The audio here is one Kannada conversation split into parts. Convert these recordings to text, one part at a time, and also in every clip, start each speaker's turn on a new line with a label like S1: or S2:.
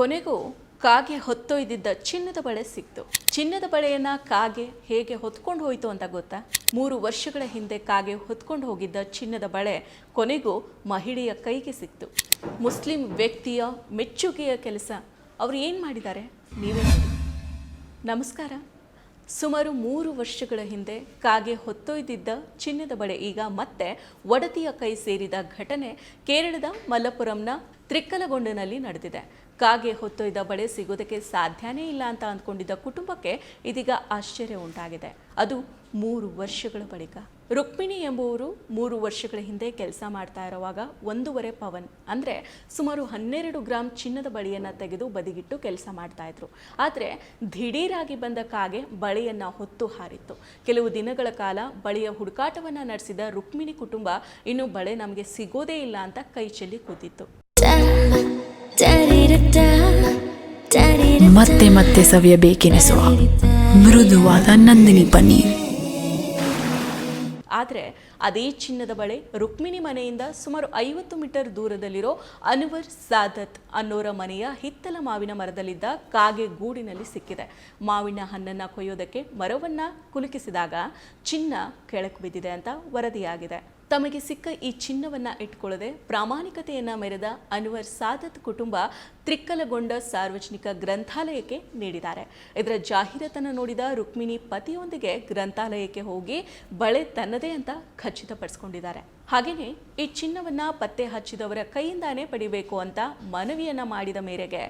S1: ಕೊನೆಗೂ ಕಾಗೆ ಹೊತ್ತೊಯ್ದಿದ್ದ ಚಿನ್ನದ ಬಳೆ ಸಿಕ್ತು. ಚಿನ್ನದ ಬಳೆಯನ್ನ ಕಾಗೆ ಹೇಗೆ ಹೊತ್ಕೊಂಡು ಹೋಯಿತು ಅಂತ ಗೊತ್ತಾ? ಮೂರು ವರ್ಷಗಳ ಹಿಂದೆ ಕಾಗೆ ಹೊತ್ಕೊಂಡು ಹೋಗಿದ್ದ ಚಿನ್ನದ ಬಳೆ ಕೊನೆಗೂ ಮಹಿಳೆಯ ಕೈಗೆ ಸಿಕ್ತು. ಮುಸ್ಲಿಂ ವ್ಯಕ್ತಿಯ ಮೆಚ್ಚುಗೆಯ ಕೆಲಸ. ಅವರು ಏನು ಮಾಡಿದ್ದಾರೆ? ನೀವೇ ನಮಸ್ಕಾರ. ಸುಮಾರು ಮೂರು ವರ್ಷಗಳ ಹಿಂದೆ ಕಾಗೆ ಹೊತ್ತೊಯ್ದಿದ್ದ ಚಿನ್ನದ ಬಳೆ ಈಗ ಮತ್ತೆ ಒಡತಿಯ ಕೈ ಸೇರಿದ ಘಟನೆ ಕೇರಳದ ಮಲ್ಲಪುರಂನ ತ್ರಿಕ್ಕಲಗೊಂಡನಲ್ಲಿ ನಡೆದಿದೆ. ಕಾಗೆ ಹೊತ್ತೊಯ್ದ ಬಳೆ ಸಿಗೋದಕ್ಕೆ ಸಾಧ್ಯನೇ ಇಲ್ಲ ಅಂತ ಅಂದ್ಕೊಂಡಿದ್ದ ಕುಟುಂಬಕ್ಕೆ ಇದೀಗ ಆಶ್ಚರ್ಯ ಉಂಟಾಗಿದೆ. ಅದು ಮೂರು ವರ್ಷಗಳ ಬಳಿಕ. ರುಕ್ಮಿಣಿ ಎಂಬುವರು ಮೂರು ವರ್ಷಗಳ ಹಿಂದೆ ಕೆಲಸ ಮಾಡ್ತಾ ಇರುವಾಗ ಒಂದೂವರೆ ಪವನ್, ಅಂದರೆ ಸುಮಾರು ಹನ್ನೆರಡು ಗ್ರಾಮ್ ಚಿನ್ನದ ಬಳಿಯನ್ನು ತೆಗೆದು ಬದಿಗಿಟ್ಟು ಕೆಲಸ ಮಾಡ್ತಾ ಇದ್ರು. ಆದರೆ ದಿಢೀರಾಗಿ ಬಂದ ಕಾಗೆ ಬಳೆಯನ್ನು ಹೊತ್ತು ಹಾರಿತ್ತು. ಕೆಲವು ದಿನಗಳ ಕಾಲ ಬಳಿಯ ಹುಡುಕಾಟವನ್ನು ನಡೆಸಿದ ರುಕ್ಮಿಣಿ ಕುಟುಂಬ ಇನ್ನು ಬಳೆ ನಮಗೆ ಸಿಗೋದೇ ಇಲ್ಲ ಅಂತ ಕೈ ಚೆಲ್ಲಿ ಕೂತಿತ್ತು.
S2: ಮತ್ತೆ ಮತ್ತೆ ಸವಿಯಬೇಕೆನಿಸುವ ಮೃದುವಾದ ನಂದಿನಿ ಪನ್ನೀರ್.
S1: ಆದರೆ ಅದೇ ಚಿನ್ನದ ಬಳೆ ರುಕ್ಮಿಣಿ ಮನೆಯಿಂದ ಸುಮಾರು ಐವತ್ತು ಮೀಟರ್ ದೂರದಲ್ಲಿರೋ ಅನ್ವರ್ ಸಾದತ್ ಅನ್ನೋರ ಮನೆಯ ಹಿತ್ತಲ ಮಾವಿನ ಮರದಲ್ಲಿದ್ದ ಕಾಗೆ ಗೂಡಿನಲ್ಲಿ ಸಿಕ್ಕಿದೆ. ಮಾವಿನ ಹಣ್ಣನ್ನು ಕೊಯ್ಯೋದಕ್ಕೆ ಮರವನ್ನು ಕುಲುಕಿಸಿದಾಗ ಚಿನ್ನ ಕೆಳಕ್ಕೆ ಬಿದ್ದಿದೆ ಅಂತ ವರದಿಯಾಗಿದೆ. ತಮಗೆ ಸಿಕ್ಕ ಈ ಚಿನ್ನವನ್ನ ಇಟ್ಕೊಳ್ಳದೆ ಪ್ರಾಮಾಣಿಕತೆಯನ್ನ ಮೆರೆದ ಅನ್ವರ್ ಸಾದತ್ ಕುಟುಂಬ ತ್ರಿಕ್ಕಲಗೊಂಡ ಸಾರ್ವಜನಿಕ ಗ್ರಂಥಾಲಯಕ್ಕೆ ನೀಡಿದ್ದಾರೆ. ಇದರ ಜಾಹೀರಾತನ್ನು ನೋಡಿದ ರುಕ್ಮಿಣಿ ಪತಿಯೊಂದಿಗೆ ಗ್ರಂಥಾಲಯಕ್ಕೆ ಹೋಗಿ ಬಳೆ ತನ್ನದೇ ಅಂತ ಖಚಿತಪಡಿಸಿಕೊಂಡಿದ್ದಾರೆ. ಹಾಗೆಯೇ ಈ ಚಿನ್ನವನ್ನ ಪತ್ತೆ ಹಚ್ಚಿದವರ ಕೈಯಿಂದಾನೇ ಪಡಿಬೇಕು ಅಂತ ಮನವಿಯನ್ನ ಮಾಡಿದ ಮೇರೆಗೆ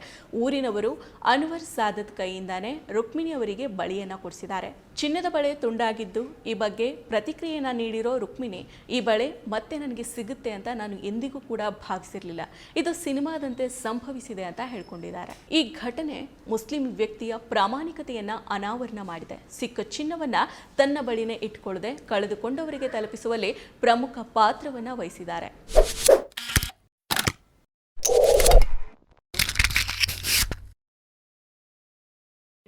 S1: ಊರಿನವರು ಅನ್ವರ್ ಸಾದತ್ ಕೈಯಿಂದಾನೇ ರುಕ್ಮಿಣಿ ಅವರಿಗೆ ಬಳಿಯನ್ನ ಕೊಡಿಸಿದ್ದಾರೆ. ಚಿನ್ನದ ಬಳೆ ತುಂಡಾಗಿದ್ದು ಈ ಬಗ್ಗೆ ಪ್ರತಿಕ್ರಿಯೆಯನ್ನು ನೀಡಿರೋ ರುಕ್ಮಿಣಿ, ಈ ಬಳೆ ಮತ್ತೆ ನನಗೆ ಸಿಗುತ್ತೆ ಅಂತ ನಾನು ಎಂದಿಗೂ ಕೂಡ ಭಾವಿಸಿರಲಿಲ್ಲ. ಇದು ಸಿನಿಮಾದಂತೆ ಸಂಭವಿಸಿದೆ ಅಂತ ಹೇಳ್ಕೊಂಡಿದ್ದಾರೆ. ಈ ಘಟನೆ ಮುಸ್ಲಿಂ ವ್ಯಕ್ತಿಯ ಪ್ರಾಮಾಣಿಕತೆಯನ್ನ ಅನಾವರಣ ಮಾಡಿದೆ. ಸಿಕ್ಕ ಚಿನ್ನವನ್ನ ತನ್ನ ಬಳಿನೇ ಇಟ್ಕೊಳ್ಳದೆ ಕಳೆದುಕೊಂಡವರಿಗೆ ತಲುಪಿಸುವಲ್ಲಿ ಪ್ರಮುಖ ಪಾತ್ರವನ್ನ ವಹಿಸಿದ್ದಾರೆ.